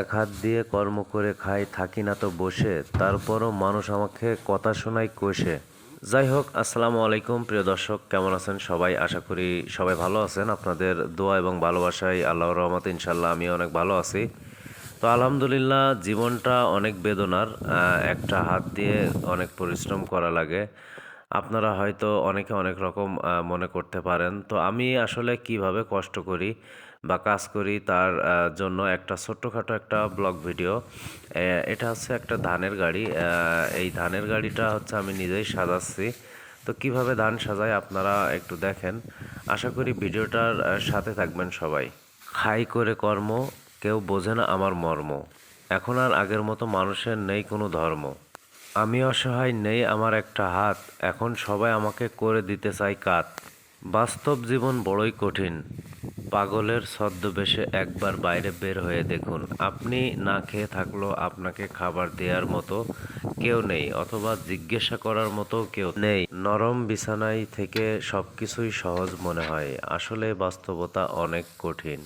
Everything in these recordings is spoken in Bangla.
এক হাত দিয়ে কর্ম করে খাই, থাকি না তো বসে, তারপরও মানুষ আমাকে কথা শোনায় কষে। যাই হোক, আসসালামু আলাইকুম, প্রিয় দর্শক, কেমন আছেন সবাই? আশা করি সবাই ভালো আছেন। আপনাদের দোয়া এবং ভালোবাসায় আল্লাহর রহমত ইনশাল্লাহ আমি অনেক ভালো আছি। তো আলহামদুলিল্লাহ, জীবনটা অনেক বেদনার একটা হাত দিয়ে অনেক পরিশ্রম করা লাগে। আপনারা হয়তো অনেকে অনেক রকম মনে করতে পারেন। তো আমি আসলে কীভাবে কষ্ট করি বা কাজ করি তার জন্য একটা ছোট্টখাটো একটা ব্লগ ভিডিও। এটা হচ্ছে একটা ধানের গাড়ি। এই ধানের গাড়িটা হচ্ছে আমি নিজেই সাজাচ্ছি। তো কীভাবে ধান সাজাই আপনারা একটু দেখেন। আশা করি ভিডিওটার সাথে থাকবেন সবাই। খাই করে কর্ম, কেউ বোঝে না আমার মর্ম। এখন আর আগের মতো মানুষের নেই কোনো ধর্ম। আমি অসহায় নেই আমার একটা হাত, এখন সবাই আমাকে করে দিতে চাই কাত। বাস্তব জীবন বড়ই কঠিন। পাগলের ছদ্মবেশে একবার বাইরে বের হয়ে দেখুন, আপনি না খেয়ে থাকলেও আপনাকে খাবার দেওয়ার মতো কেউ নেই, অথবা জিজ্ঞাসা করার মতো কেউ নেই। নরম বিছানায় থেকে সব কিছুই সহজ মনে হয়, আসলে বাস্তবতা অনেক কঠিন।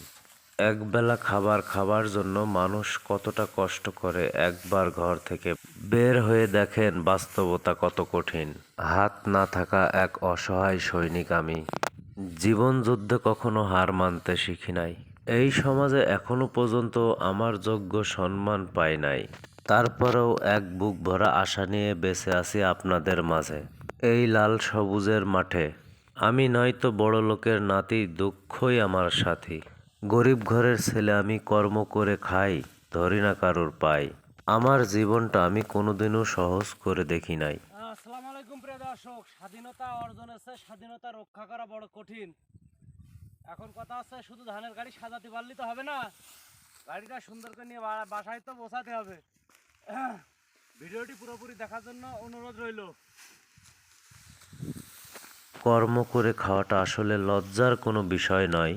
একবেলা খাবার খাবার জন্য মানুষ কতটা কষ্ট করে একবার ঘর থেকে বের হয়ে দেখেন বাস্তবতা কত কঠিন। হাত না থাকা এক অসহায় সৈনিক আমি। জীবন যুদ্ধে কখনো হার মানতে শিখি নাই। এই সমাজে এখনও পর্যন্ত আমার যোগ্য সম্মান পাই নাই। তারপরেও এক বুক ভরা আশা নিয়ে বেঁচে আছি আপনাদের মাঝে। এই লাল সবুজের মাঠে। আমি নয়তো বড় লোকের নাতি, দুঃখই আমার সাথী। গরিব ঘরের ছেলে আমি কর্ম করে খাই ধরি না কারোর পাই আমার জীবনটা আমি কোনোদিনও সহজ করে দেখি নাই। আসসালামু আলাইকুম প্রিয় দর্শক স্বাধীনতা অর্জন চেয়ে স্বাধীনতা রক্ষা করা বড় কঠিন। এখন কথা আছে শুধু ধানের গাড়ি সাজাতে পারলে তো হবে না? গাড়িটা সুন্দর করে নিয়ে বাসায় তো বসাতে হবে। ভিডিওটি পুরোপুরি দেখার জন্য অনুরোধ রইল। কর্ম করে খাওয়াটা আসলে লজ্জার কোনো বিষয় নয়।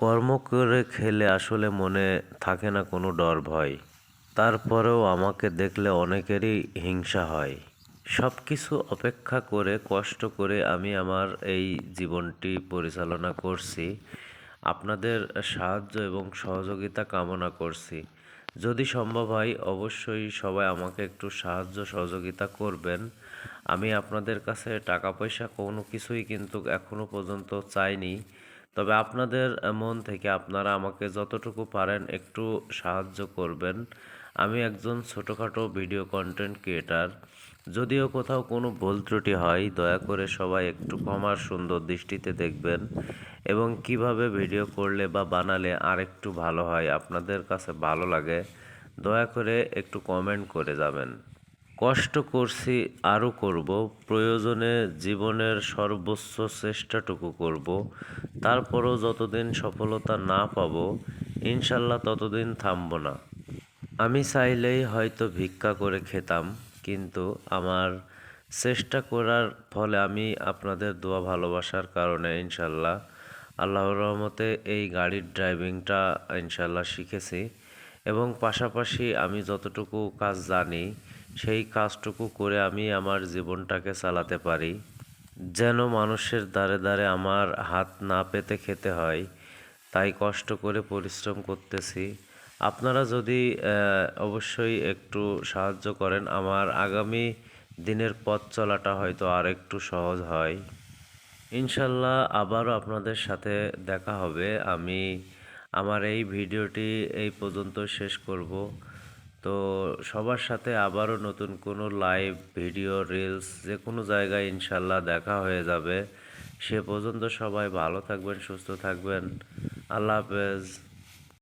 কর্ম করে খেলে আসলে মনে থাকে না কোনো ডর, ভয়। তারপরেও আমাকে দেখলে অনেকেরই হিংসা হয়। সব কিছু অপেক্ষা করে, কষ্ট করে আমি আমার এই জীবনটি পরিচালনা করছি, আপনাদের সাহায্য এবং সহযোগিতা কামনা করছি। যদি সম্ভব হয়, অবশ্যই সবাই আমাকে একটু সাহায্য, সহযোগিতা করবেন। আমি আপনাদের কাছে টাকা পয়সা কোনো কিছুই কিন্তু এখনও পর্যন্ত চাইনি। তবে আপনাদের মন থেকে আপনারা আমাকে যতটুকু পারেন একটু সাহায্য করবেন। আমি একজন ছোটোখাটো ভিডিও কন্টেন্ট ক্রিয়েটার যদিও কোথাও কোনো ভুল ত্রুটি হয়, দয়া করে সবাই একটু ক্ষমার সুন্দর দৃষ্টিতে দেখবেন। এবং কীভাবে ভিডিও করলে বা বানালে আর একটু ভালো হয় আপনাদের কাছে ভালো লাগে, দয়া করে একটু কমেন্ট করে যাবেন। কষ্ট করছি আরও করব। প্রয়োজনে জীবনের সর্বোচ্চ চেষ্টাটুকু করব। তারপরও যতদিন সফলতা না পাব, ইনশাল্লাহ ততদিন থামব না। আমি চাইলেই হয়তো ভিক্ষা করে খেতাম, কিন্তু আমার চেষ্টা করার ফলে আমি আপনাদের দোয়া ভালোবাসার কারণে ইনশাল্লাহ আল্লাহর রহমতে এই গাড়ির ড্রাইভিংটা ইনশাল্লাহ শিখেছি। এবং পাশাপাশি আমি যতটুকু কাজ জানি সেই কাজটুকু করে আমি আমার জীবনটাকে চালাতে পারি। যেন মানুষের দ্বারে দ্বারে আমার হাত না পেতে খেতে হয়, তাই কষ্ট করে পরিশ্রম করতেছি। আপনারা যদি অবশ্যই একটু সাহায্য করেন, আমার আগামী দিনের পথ চলাটা হয়তো আর একটু সহজ হয়। ইনশাল্লাহ আবারও আপনাদের সাথে দেখা হবে। আমি আমার এই ভিডিওটি এই পর্যন্ত শেষ করব। তো সবার সাথে আবারও নতুন কোনো লাইভ ভিডিও রিলস যে কোনো জায়গায় ইনশাল্লাহ দেখা হয়ে যাবে। সে পর্যন্ত সবাই ভালো থাকবেন, সুস্থ থাকবেন। আল্লাহ হাফেজ।